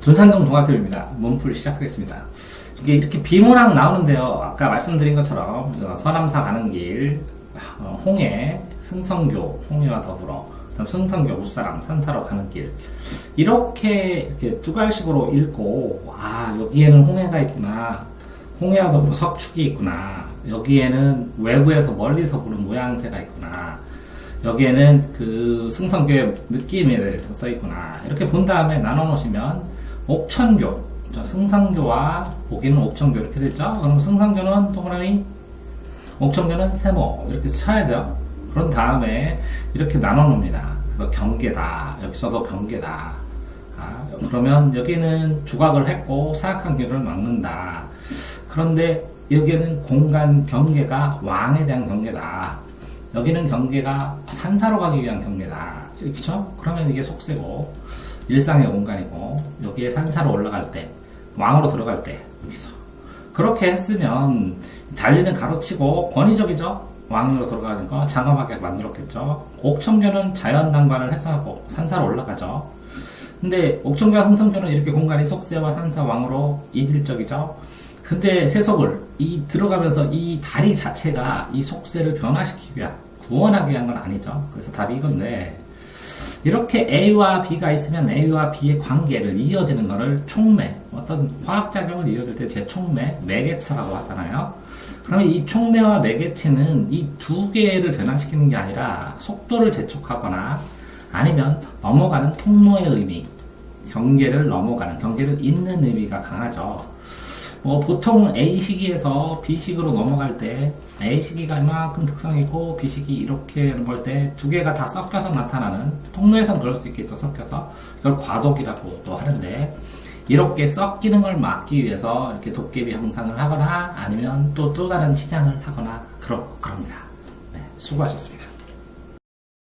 둔산동 동화쌤입니다. 몸풀 시작하겠습니다. 이게 이렇게 비문학 나오는데요. 아까 말씀드린 것처럼 어, 서남사 가는 길, 어, 홍해, 승성교, 홍해와 더불어, 승성교, 우사람, 산사로 가는 길 이렇게 이렇게 두갈식으로 읽고 아 여기에는 홍해가 있구나, 홍해와 더불어 석축이 있구나, 여기에는 외부에서 멀리서 보는 모양새가 있구나. 여기에는 그 승성교의 대해서 써 있구나. 이렇게 본 다음에 나눠 놓으시면 옥천교, 자, 승성교와 보기는 옥천교 이렇게 됐죠? 그럼 승성교는 동그라미, 옥천교는 세모 이렇게 쳐야 돼요. 그런 다음에 이렇게 나눠 놓습니다. 그래서 경계다. 여기서도 경계다. 아, 그러면 여기는 조각을 했고 사악한 길을 막는다. 그런데 여기는 공간 경계가 왕에 대한 경계다. 여기는 경계가 산사로 가기 위한 경계다. 이렇죠? 그러면 이게 속세고 일상의 공간이고 여기에 산사로 올라갈 때 왕으로 들어갈 때 여기서 그렇게 했으면 달리는 가로치고 권위적이죠. 왕으로 들어가는 거 장엄하게 만들었겠죠. 옥천교는 자연난관을 해소하고 산사로 올라가죠. 근데 옥천교와 흥성교는 이렇게 공간이 속세와 산사 왕으로 이질적이죠. 근데 세속을 이 들어가면서 이 다리 자체가 이 속세를 변화시키기 위한 구원하기 위한 건 아니죠. 그래서 답이 이건데 이렇게 A와 B가 있으면 A와 B의 관계를 이어지는 것을 촉매 어떤 화학작용을 이어질 때 제촉매 매개차라고 하잖아요. 그러면 이 촉매와 매개체는 이 두 개를 변화시키는 게 아니라 속도를 재촉하거나 아니면 넘어가는 통로의 의미 경계를 넘어가는 경계를 잇는 의미가 강하죠. 뭐 보통 A 시기에서 B 시기로 넘어갈 때 A 시기가 이만큼 특성이고 B 시기 이렇게 볼 때 두 개가 다 섞여서 나타나는 통로에서는 그럴 수 있겠죠 섞여서 이걸 과도기라고 또 하는데 이렇게 섞이는 걸 막기 위해서 이렇게 도깨비 형상을 하거나 아니면 또또 다른 치장을 하거나 그러, 그럽니다. 네, 수고하셨습니다.